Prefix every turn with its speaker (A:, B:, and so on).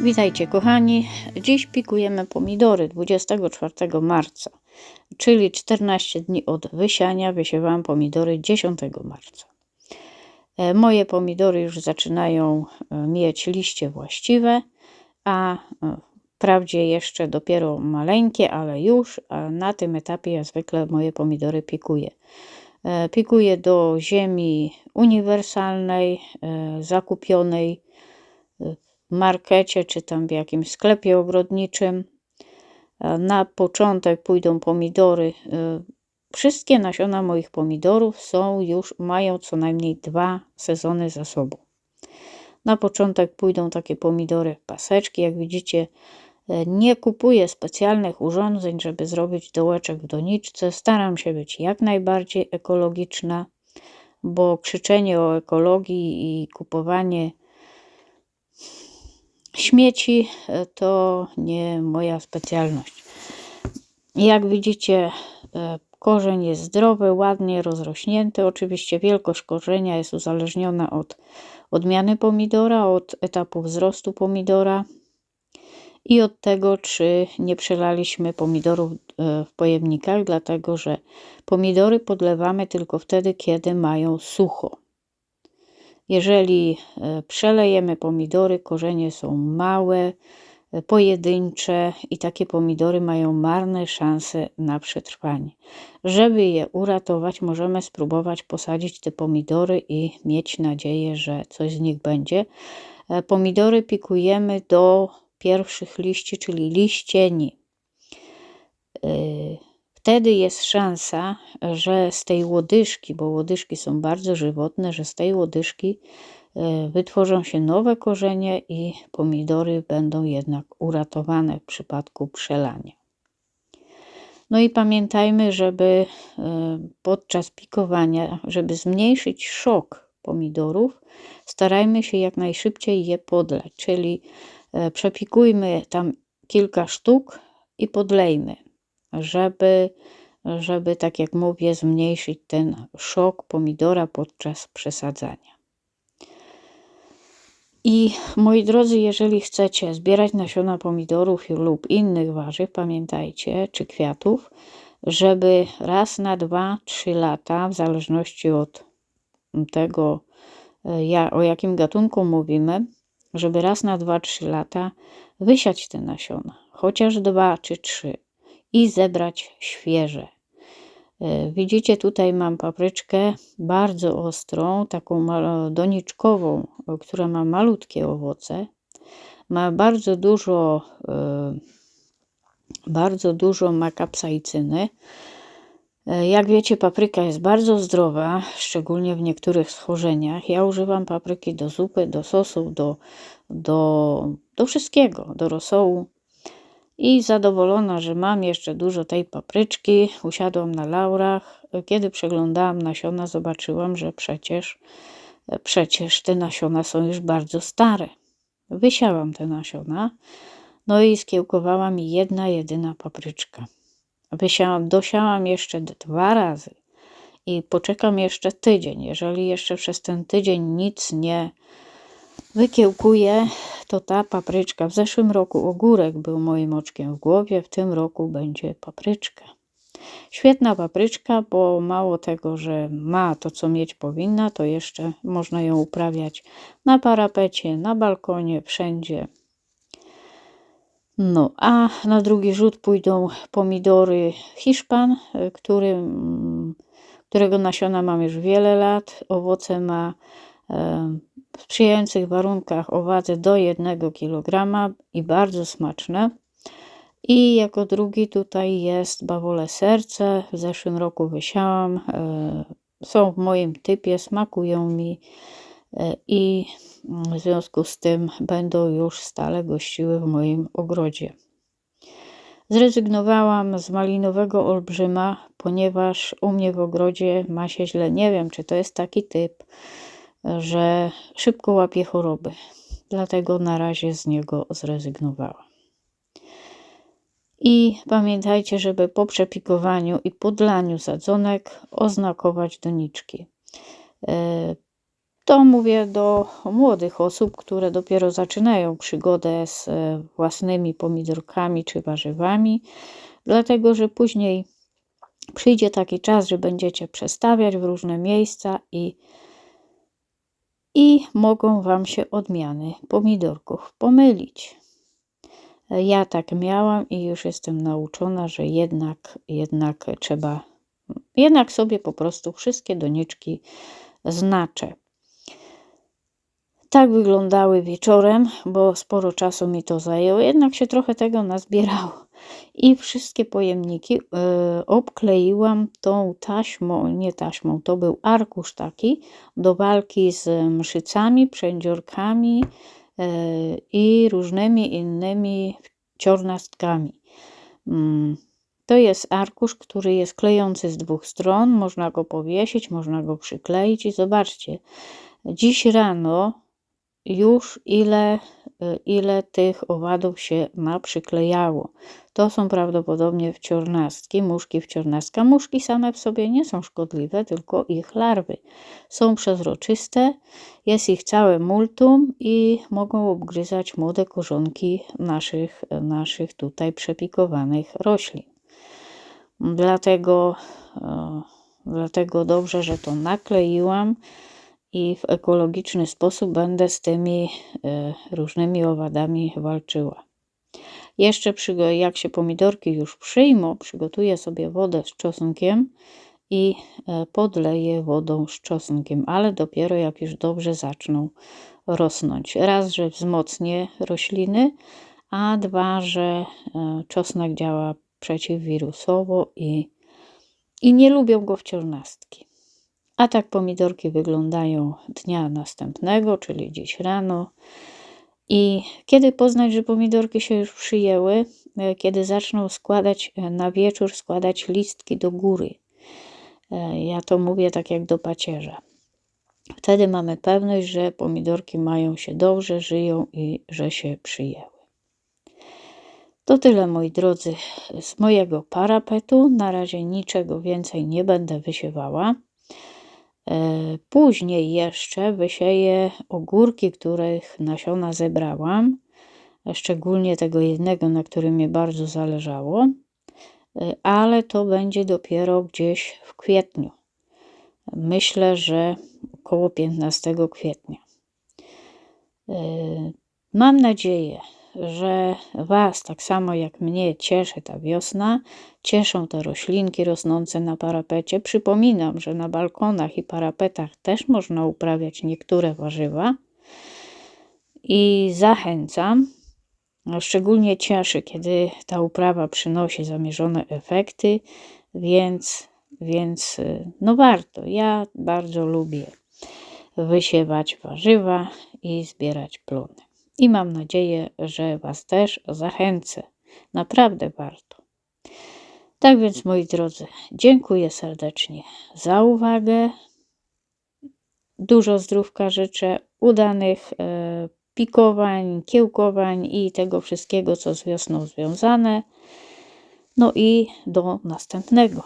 A: Witajcie kochani. Dziś pikujemy pomidory 24 marca, czyli 14 dni od wysiania. Wysiewałam pomidory 10 marca. E, Moje pomidory już zaczynają e, mieć liście właściwe, a e, wprawdzie jeszcze dopiero maleńkie, ale już na tym etapie ja zwykle moje pomidory pikuję. Pikuję do ziemi uniwersalnej, zakupionej markecie czy tam w jakimś sklepie ogrodniczym. E, Na początek pójdą pomidory. e, Wszystkie nasiona moich pomidorów są już, mają co najmniej dwa sezony za sobą. Na początek pójdą takie pomidory paseczki. Jak widzicie, e, nie kupuję specjalnych urządzeń, żeby zrobić dołeczek w doniczce. Staram się być jak najbardziej ekologiczna, bo krzyczenie o ekologii i kupowanie śmieci e, to nie moja specjalność. Jak widzicie, e, korzeń jest zdrowy, ładnie rozrośnięty. Oczywiście wielkość korzenia jest uzależniona od odmiany pomidora, od etapu wzrostu pomidora i od tego, czy nie przelaliśmy pomidorów e, w pojemnikach, dlatego że pomidory podlewamy tylko wtedy, kiedy mają sucho. Jeżeli e, przelejemy pomidory, korzenie są małe, e, pojedyncze i takie pomidory mają marne szanse na przetrwanie. Żeby je uratować, możemy spróbować posadzić te pomidory i mieć nadzieję, że coś z nich będzie. E, Pomidory pikujemy do pierwszych liści, czyli liścieni. Wtedy jest szansa, że z tej łodyżki, bo łodyżki są bardzo żywotne, że z tej łodyżki e, wytworzą się nowe korzenie i pomidory będą jednak uratowane w przypadku przelania. No i pamiętajmy, żeby e, podczas pikowania, żeby zmniejszyć szok pomidorów, starajmy się jak najszybciej je podlać, czyli e, przepikujmy tam kilka sztuk i podlejmy, żeby, żeby tak jak mówię, zmniejszyć ten szok pomidora podczas przesadzania. I moi drodzy, jeżeli chcecie zbierać nasiona pomidorów lub innych warzyw, pamiętajcie, czy kwiatów, żeby raz na 2-3 lata, w zależności od tego, o jakim gatunku mówimy, żeby raz na 2-3 lata wysiać te nasiona, chociaż dwa czy trzy i zebrać świeże. E, Widzicie, tutaj mam papryczkę bardzo ostrą, taką ma- doniczkową, e, która ma malutkie owoce. Ma bardzo dużo, e, bardzo dużo ma kapsaicyny. E, Jak wiecie, papryka jest bardzo zdrowa, szczególnie w niektórych schorzeniach. Ja używam papryki do zupy, do sosów, do, do, do wszystkiego, do rosołu. I zadowolona, że mam jeszcze dużo tej papryczki, usiadłam na laurach. Kiedy przeglądałam nasiona, zobaczyłam, że przecież, przecież te nasiona są już bardzo stare. Wysiałam te nasiona, no i skiełkowała mi jedna jedyna papryczka. Wysiałam, dosiałam jeszcze dwa razy i poczekam jeszcze tydzień. Jeżeli jeszcze przez ten tydzień nic nie wykiełkuję, to ta papryczka. W zeszłym roku ogórek był moim oczkiem w głowie, w tym roku będzie papryczka. Świetna papryczka, bo mało tego, że ma to, co mieć powinna, to jeszcze można ją uprawiać na parapecie, na balkonie, wszędzie. No, a na drugi rzut pójdą pomidory Hiszpan, który, którego nasiona mam już wiele lat. Owoce ma w sprzyjających warunkach o wadze do 1 kg i bardzo smaczne. I jako drugi tutaj jest bawole serce. W zeszłym roku wysiałam. e, Są w moim typie, smakują mi e, i mm, w związku z tym będą już stale gościły w moim ogrodzie. Zrezygnowałam z malinowego olbrzyma, ponieważ u mnie w ogrodzie ma się źle. Nie wiem, czy to jest taki typ, że szybko łapie choroby. Dlatego na razie z niego zrezygnowałam. I pamiętajcie, żeby po przepikowaniu i podlaniu sadzonek oznakować doniczki. E, To mówię do młodych osób, które dopiero zaczynają przygodę z e, własnymi pomidorkami czy warzywami, dlatego że później przyjdzie taki czas, że będziecie przestawiać w różne miejsca i, i mogą Wam się odmiany pomidorków pomylić. Ja tak miałam i już jestem nauczona, że jednak, jednak trzeba, jednak sobie po prostu wszystkie doniczki znaczę. Tak wyglądały wieczorem, bo sporo czasu mi to zajęło, jednak się trochę tego nazbierało. I wszystkie pojemniki y, obkleiłam tą taśmą, nie taśmą, to był arkusz taki do walki z mszycami, przędziorkami y, i różnymi innymi ciornastkami. Mm, to jest arkusz, który jest klejący z dwóch stron. Można go powiesić, można go przykleić i zobaczcie, dziś rano już ile, ile tych owadów się naprzyklejało. To są prawdopodobnie wciornastki, muszki wciornastka. Muszki same w sobie nie są szkodliwe, tylko ich larwy. Są przezroczyste, jest ich całe multum i mogą obgryzać młode korzonki naszych, naszych tutaj przepikowanych roślin. Dlatego, e, dlatego dobrze, że to nakleiłam i w ekologiczny sposób będę z tymi e, różnymi owadami walczyła. Jeszcze jak się pomidorki już przyjmą, przygotuję sobie wodę z czosnkiem i e, podleję wodą z czosnkiem, ale dopiero jak już dobrze zaczną rosnąć. Raz, że wzmocnię rośliny, a dwa, że e, czosnek działa przeciwwirusowo i, i nie lubią go wciornastki. A tak pomidorki wyglądają dnia następnego, czyli dziś rano. I kiedy poznać, że pomidorki się już przyjęły? E, kiedy zaczną składać e, na wieczór, składać listki do góry. E, ja to mówię tak jak do pacierza. Wtedy mamy pewność, że pomidorki mają się dobrze, żyją i że się przyjęły. To tyle, moi drodzy, z mojego parapetu. Na razie niczego więcej nie będę wysiewała. E, później jeszcze wysieję ogórki, których nasiona zebrałam, szczególnie tego jednego, na którym mi bardzo zależało, e, ale to będzie dopiero gdzieś w kwietniu. Myślę, że około 15 kwietnia. E, mam nadzieję, że Was, tak samo jak mnie, cieszy ta wiosna, cieszą te roślinki rosnące na parapecie. Przypominam, że na balkonach i parapetach też można uprawiać niektóre warzywa i zachęcam. Szczególnie cieszy, kiedy ta uprawa przynosi zamierzone efekty, więc, więc no warto. Ja bardzo lubię wysiewać warzywa i zbierać plony i mam nadzieję, że Was też zachęcę. Naprawdę warto. Tak więc, moi drodzy, dziękuję serdecznie za uwagę. Dużo zdrówka życzę, udanych e, pikowań, kiełkowań i tego wszystkiego, co z wiosną związane. No i do następnego.